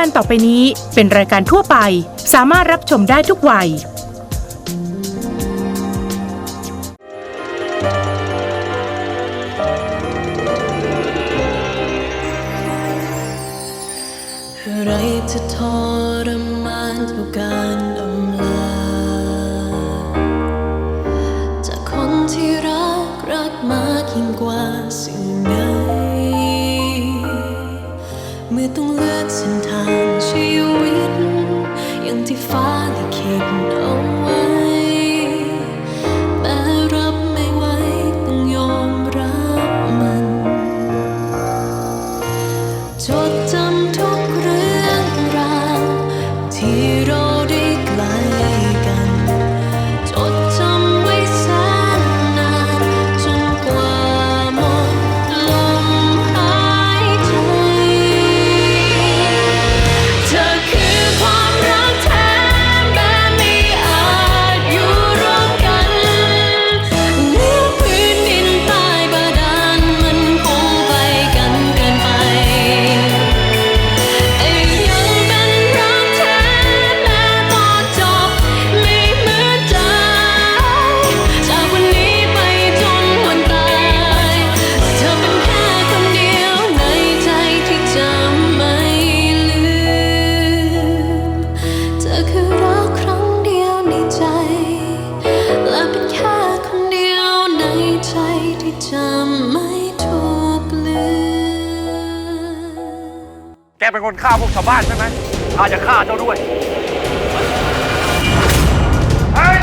การต่อไปนี้เป็นรายการทั่วไป สามารถรับชมได้ทุกวัย อะไรจะทรมานกว่าการอำลา จากคนที่รักรักมากยิ่งกว่าสิ่งใดเมื่อต้องเลือก จด นคนฆ่าพวกชาวบ้านใช่ไหมข้าจะฆ่าเจ้าด้วยเฮ้ย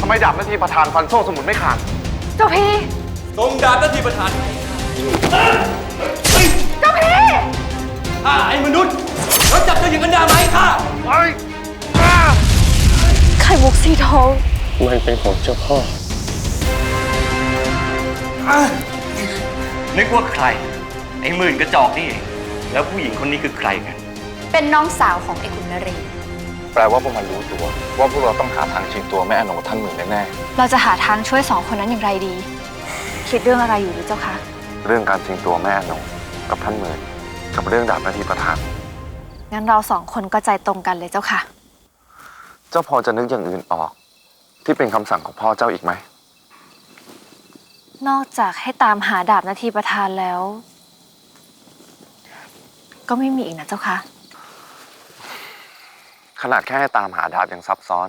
ทำไมดาบนาทีประธานฟันโซ่สมุนไม่ขาด เจ้าพี่ ทรงดาบหน้าที่ประธานเจ้าพี่ข้าไอ้มนุษย์แล้วจับเจ้าหญิงอันดามาให้ข้าเฮ้ยอ้าไข่มุกสีทอง มันเป็นของเจ้าพ่อ นึกว่าใคร ไอ้หมื่นกระจอกนี่เอง แล้วผู้หญิงคนนี้คือใครกัน เป็นน้องสาวของไอ้ขุนนเรศแปลว่าพวกมันรู้ตัว ว่าพวกเราต้องหาทางชิงตัวแม่อนงกับท่านหมื่นแน่เราจะหาทางช่วยสองคนนั้นอย่างไรดี คิดเรื่องอะไรอยู่หรือเจ้าคะ ๆเรื่องการชิงตัวแม่อนงกับท่านหมื่นกับเรื่องดาบนาทีประธาน งั้นเราสองคนก็ใจตรงกันเลยเจ้าค่ะ เจ้าพอจะนึกอย่างอื่นออก ที่เป็นคำสั่งของพ่อเจ้าอีกไหม นอกจากให้ตามหาดาบนาทีประธานแล้ว ก็ไม่มีอีกนะเจ้าค่ะขนาดแค่ให้ตามหาดาบยังซับซ้อน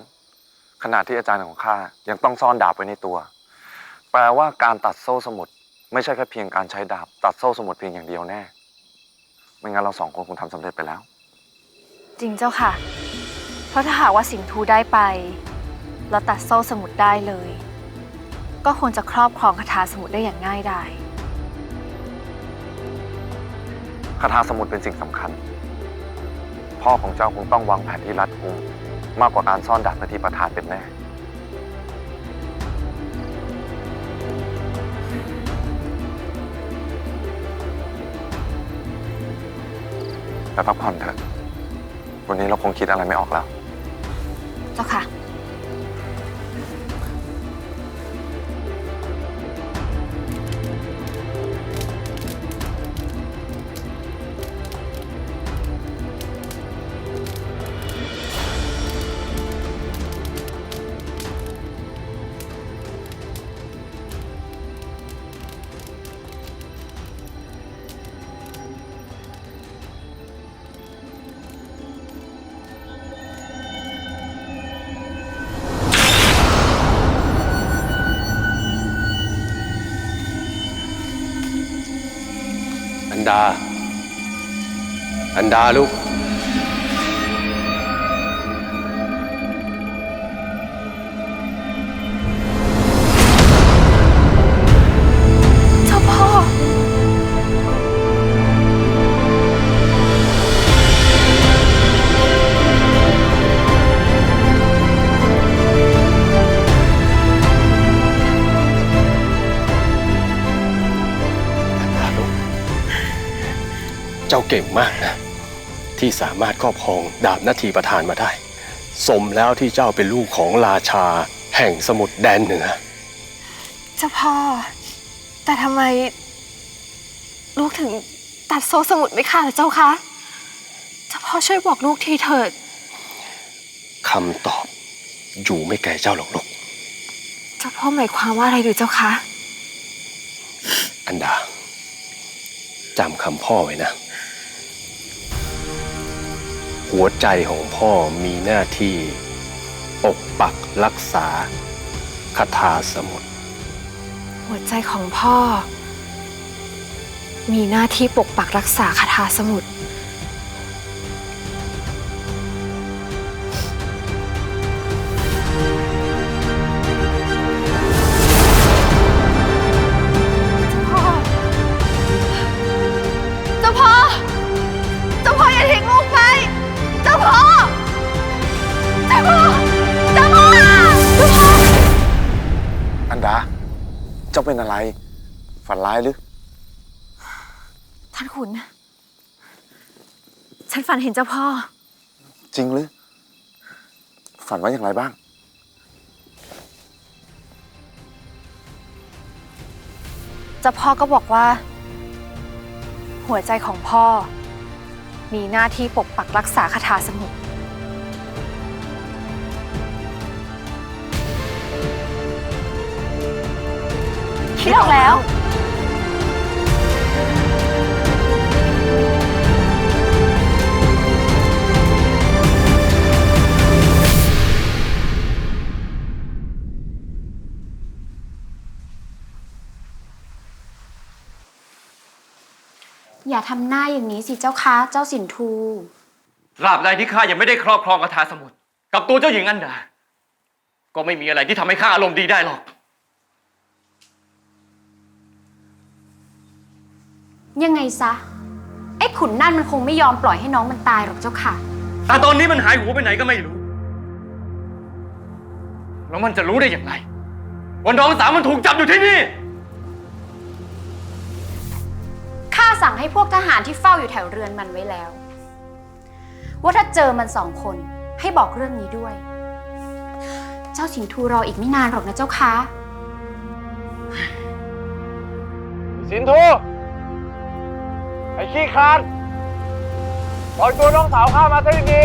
ขนาดที่อาจารย์ของข้ายังต้องซ่อนดาบไว้ในตัว แปลว่าการตัดโซ่สมุด ไม่ใช่แค่เพียงการใช้ดาบ ตัดโซ่สมุดเพียงอย่างเดียวแน่ ไม่งั้นเราสองคนคงทำสำเร็จไปแล้ว จริงเจ้าค่ะ เพราะถ้าหากว่าสินทูได้ไป เราตัดโซ่สมุดได้เลย ก็ควรจะครอบครองคาถาสมุดได้อย่างง่ายดาย คาถาสมุดเป็นสิ่งสำคัญ พ่อของเจ้าคงต้องวางแผนที่รัดกุมมากกว่าการซ่อนดาบนาทีประธานเป็นแน่ไปพักผ่อนเถอะ วันนี้เราคงคิดอะไรไม่ออกแล้ว เจ้าค่ะ ดา อันดาลูก เจ้าเก่งมากนะ ที่สามารถครอบครองดาบนาทีประธานมาได้ สมแล้วที่เจ้าเป็นลูกของราชา แห่งสมุทรแดนเหนือ เจ้าพ่อ แต่ทำไม ลูกถึงตัดโซ่สมุดไม่ขาดล่ะเจ้าคะพ่อช่วยบอกลูกทีเถิดคำตอบอยู่ไม่ไกลเจ้าหรอกลูกเจ้าพ่อหมายความว่าอะไรหรือเจ้าคะ อันดาจำคำพ่อไว้นะ หัวใจของพ่อมีหน้าที่ ปกปักรักษาคาถาสมุทรหัวใจของพ่อ มีหน้าที่ปกปักรักษาคาถาสมุทร เจ้าเป็นอะไร ฝันร้ายหรือ ท่านขุน ฉันฝันเห็นเจ้าพ่อ จริงหรือ ฝันว่าอย่างไรบ้าง เจ้าพ่อก็บอกว่า หัวใจของพ่อ มีหน้าที่ปกปักรักษาคาถาสมุทร คิดออกแล้ว อย่าทำหน้าอย่างนี้สิเจ้าคะเจ้าสินทู ตราบใดที่ข้ายังไม่ได้ครอบครองคาถาสมุทรกับตัวเจ้าหญิงอันดา ก็ไม่มีอะไรที่ทำให้ข้าอารมณ์ดีได้หรอก ยังไงซะ ไอ้ขุนนั่นมันคงไม่ยอมปล่อยให้น้องมันตายหรอกเจ้าค่ะ แต่ตอนนี้มันหายหัวไปไหนก็ไม่รู้ แล้วมันจะรู้ได้อย่างไรว่าน้องสาวมันถูกจับอยู่ที่นี่ ข้าสั่งให้พวกทหารที่เฝ้าอยู่แถวเรือนมันไว้แล้ว ว่าถ้าเจอมันสองคนให้บอกเรื่องนี้ด้วย เจ้าสินทูรออีกไม่นานหรอกนะเจ้าคะ สินทูไอ้ ขี้คลานปล่อยตัวน้องสาวข้ามาซะดี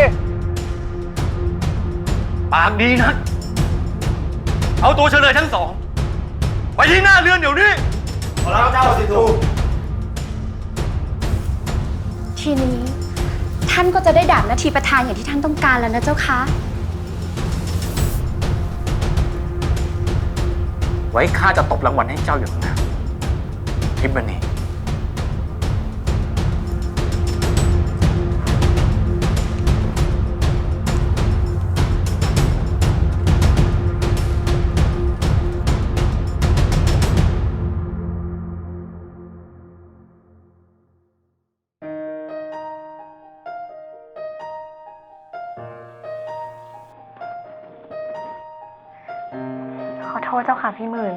ปากดีนะ เอาตัวเฉลยทั้งสอง ไปที่หน้าเรือนเดี๋ยวนี้ทีนี้ ท่านก็จะได้ดาบนาทีประธานอย่างที่ท่านต้องการแล้วนะเจ้าคะ ไว้ข้าจะตบรางวัลให้เจ้าอย่างนะทิมณีข โทษเจ้าค่ะพี่หมื่น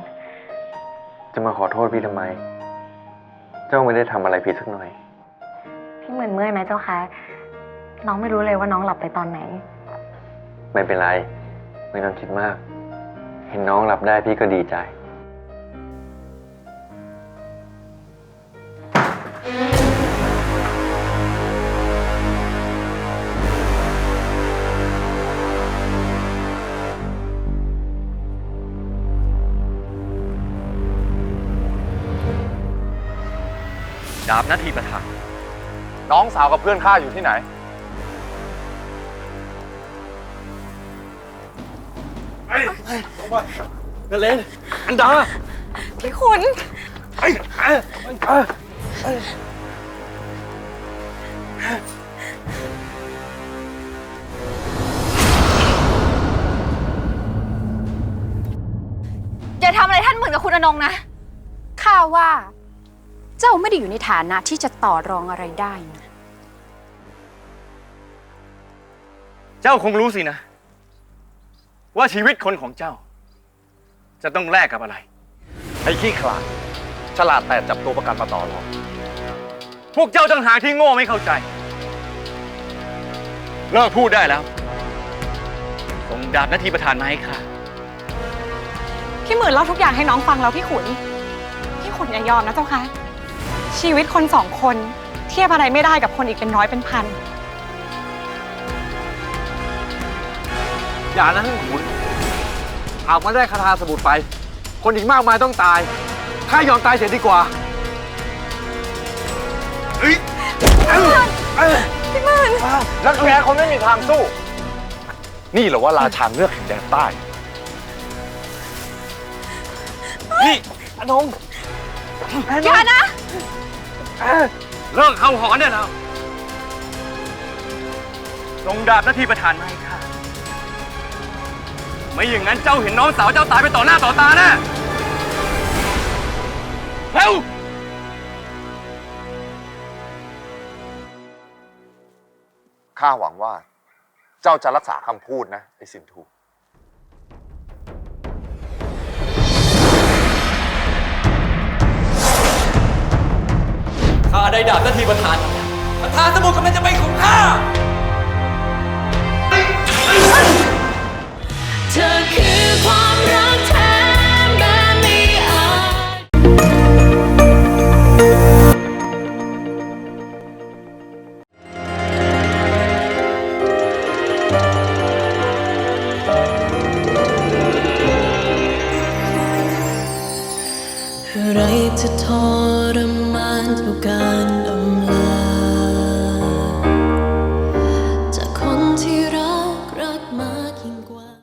จะมาขอโทษพี่ทำไม เจ้าไม่ได้ทำอะไรผิดสักหน่อย พี่หมื่นเมื่อยไหมเจ้าคะน้องไม่รู้เลยว่าน้องหลับไปตอนไหน ไม่เป็นไร ไม่ต้องคิดมาก เห็นน้องรับได้พี่ก็ดีใจ ดาบนาทีประธานๆน้องสาวกับเพื่อนข้าอยู่ที่ไหนนั่นเลนอันดาพี่ขุนอย่าทำอะไรท่านหมื่นกับคุณอนงนะ ข้าว่า เจ้าไม่ได้อยู่ในฐานะที่จะต่อรองอะไรได้นะเจ้าคงรู้สินะ ว่าชีวิตคนของเจ้า จะต้องแลกกับอะไร ไอ้ขี้ขลาดฉลาดแต่จับตัวประกันมาต่อรองพวกเจ้าต้องหากที่โง่ไม่เข้าใจ เลิกพูดได้แล้วส่งดาบนาทีประธานมาให้ข้าพี่หมื่นเล่าทุกอย่างให้น้องฟังแล้วพี่ขุน พี่ขุนอย่ายอมนะเจ้าคะ ชีวิตคนสองคน เทียบอะไรไม่ได้กับคนอีกเป็นร้อยเป็นพัน อย่านะหุนหากมันได้คาถาสมุดไป คนอีกมากมายต้องตายข้ายอมตายเสียดีกว่าเอ้ยเอ้พี่มื่นรักแร้คนไม่มีทางสู้ นี่เหรอว่าราชาเงือกแห่งแดนใต้ นี่อนง อย่านะ เลิกเข้าหอนเนี่ยแล้วส่งดาบหน้าที่ประธานมาให้ข้าไม่อย่างนั้นเจ้าเห็นน้องสาวเจ้าตายไปต่อหน้าต่อตาแน่เร็วข้าหวังว่า เจ้าจะรักษาคำพูดนะ ไอ้สินทูาได้ดาบนาทีประธาน ประธานสมุทรกำลังจะไปของข้า เธอคือความรัก